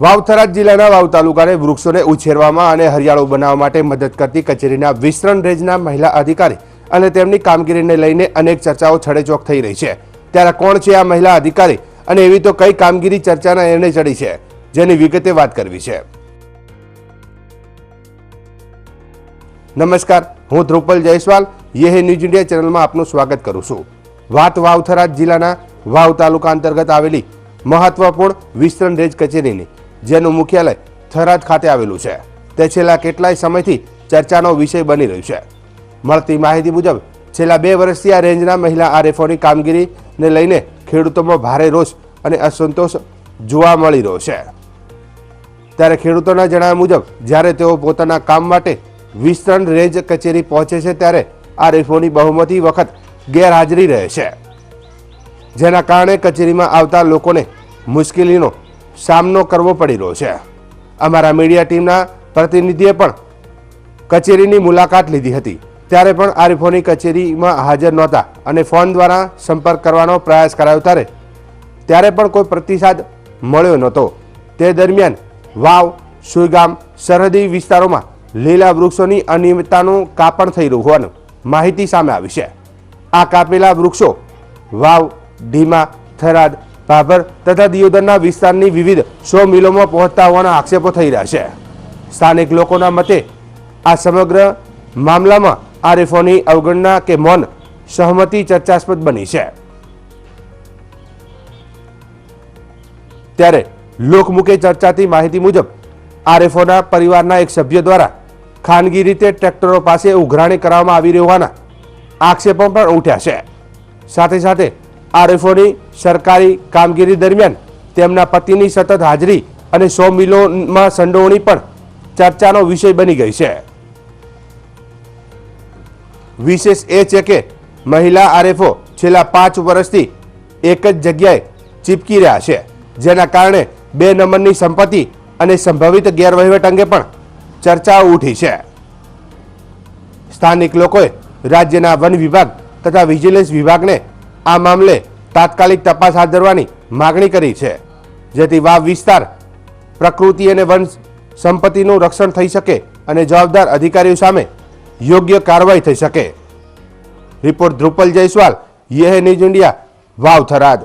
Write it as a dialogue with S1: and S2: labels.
S1: વાવ થરાદ જિલ્લાના વાવ તાલુકાને વૃક્ષોને ઉછેરવામાં અને હરિયાળો બનાવવા માટે મદદ કરતી કચેરીના વિસ્તરણ રેન્જના મહિલા અધિકારી અને તેમની કામગીરીને લઈને અનેક ચર્ચાઓ છડેચોક થઈ રહી છે. ત્યારે કોણ છે આ મહિલા અધિકારી અને એવી તો કઈ કામગીરી ચર્ચાના એરણે ચડી છે? જેની વિગતે વાત કરવી છે. નમસ્કાર, હું ધ્રુપલ જયસ્વાલ, યે ન્યૂઝ ઇન્ડિયા ચેનલમાં આપનું સ્વાગત કરું છું. વાત વાવથરા જિલ્લાના વાવ તાલુકા અંતર્ગત આવેલી મહત્વપૂર્ણ વિસ્તરણ રેન્જ કચેરીની જેનું મુખ્યાલય થરાદ ખાતે આવેલું છે. તે છેલ્લા કેટલાય સમયથી ચર્ચાનો વિષય બની રહ્યું છે. મળતી માહિતી મુજબ, છેલ્લા બે વર્ષથી આ રેન્જના મહિલા આરએફઓની કામગીરીને લઈને ખેડૂતોમાં ભારે રોષ અને અસંતોષ જોવા મળી રહ્યો છે. ત્યારે ખેડૂતોના જણાવ્યા મુજબ, જ્યારે તેઓ પોતાના કામ માટે વિસ્તરણ રેન્જ કચેરી પહોંચે છે, ત્યારે આ રેફોની બહુમતી વખત ગેરહાજરી રહે છે. જેના કારણે કચેરીમાં આવતા લોકોને મુશ્કેલીનો સામનો કરવો પડી રહ્યો છે. અમારા મીડિયા ટીમના પ્રતિનિધિએ પણ કચેરીની મુલાકાત લીધી હતી. ત્યારે પણ આરીફોની કચેરીમાં હાજર નહોતા અને ફોન દ્વારા સંપર્ક કરવાનો પ્રયાસ કરાયો ત્યારે. ત્યારે પણ કોઈ પ્રતિસાદ મળ્યો નહોતો. તે દરમિયાન વાવ, સુઈગામ, સરહદી વિસ્તારોમાં લીલા વૃક્ષોની અનિયમિતતાનું કાપણ થઈ રહ્યું હોવાનું માહિતી સામે આવી છે. આ કાપેલા વૃક્ષો વાવ ધીમા થરાદ ભાભર તથા દિયોદરના વિસ્તારની વિવિધ સો મિલોમાં પહોંચતા હોવાના આક્ષેપો થઈ રહ્યા છે. સ્થાનિક લોકોના મતે આ સમગ્ર મામલામાં આરએફઓની અવગણના કે મૌન સહમતિ ચર્ચાસ્પદ બની છે. ત્યારે લોકમુખે ચર્ચાતી માહિતી મુજબ આરએફઓના પરિવારના એક સભ્ય દ્વારા ખાનગી રીતે ટ્રેક્ટરો પાસે ઉઘરાણી કરવામાં આવી રહેવાના આક્ષેપો પણ ઉઠ્યા છે. સાથે સાથે આરએફઓની સરકારી કામગીરી દરમિયાન તેમના પતિની સતત હાજરી અને સો મિલોમાં સંડોવણી પણ ચર્ચાનો વિષય બની ગઈ છે. વિશેષ એ છે કે મહિલા આરએફઓ છેલ્લા પાંચ વર્ષથી એક જ જગ્યાએ ચીપકી રહ્યા છે, જેના કારણે બે નંબરની સંપત્તિ અને સંભવિત ગેરવહીવટ અંગે પણ ચર્ચાઓ ઉઠી છે. સ્થાનિક લોકોએ રાજ્યના વન વિભાગ તથા વિજિલન્સ વિભાગને આ મામલે તાત્કાલિક તપાસ હાથ ધરવાની માગણી કરી છે, જેથી વાવ વિસ્તાર પ્રકૃતિ અને વન સંપત્તિનું રક્ષણ થઈ શકે અને જવાબદાર અધિકારીઓ સામે યોગ્ય કાર્યવાહી થઈ શકે. રિપોર્ટ ધ્રુપલ જયસ્વાલ, યે ન્યૂઝ ઇન્ડિયા, વાવ થરાદ.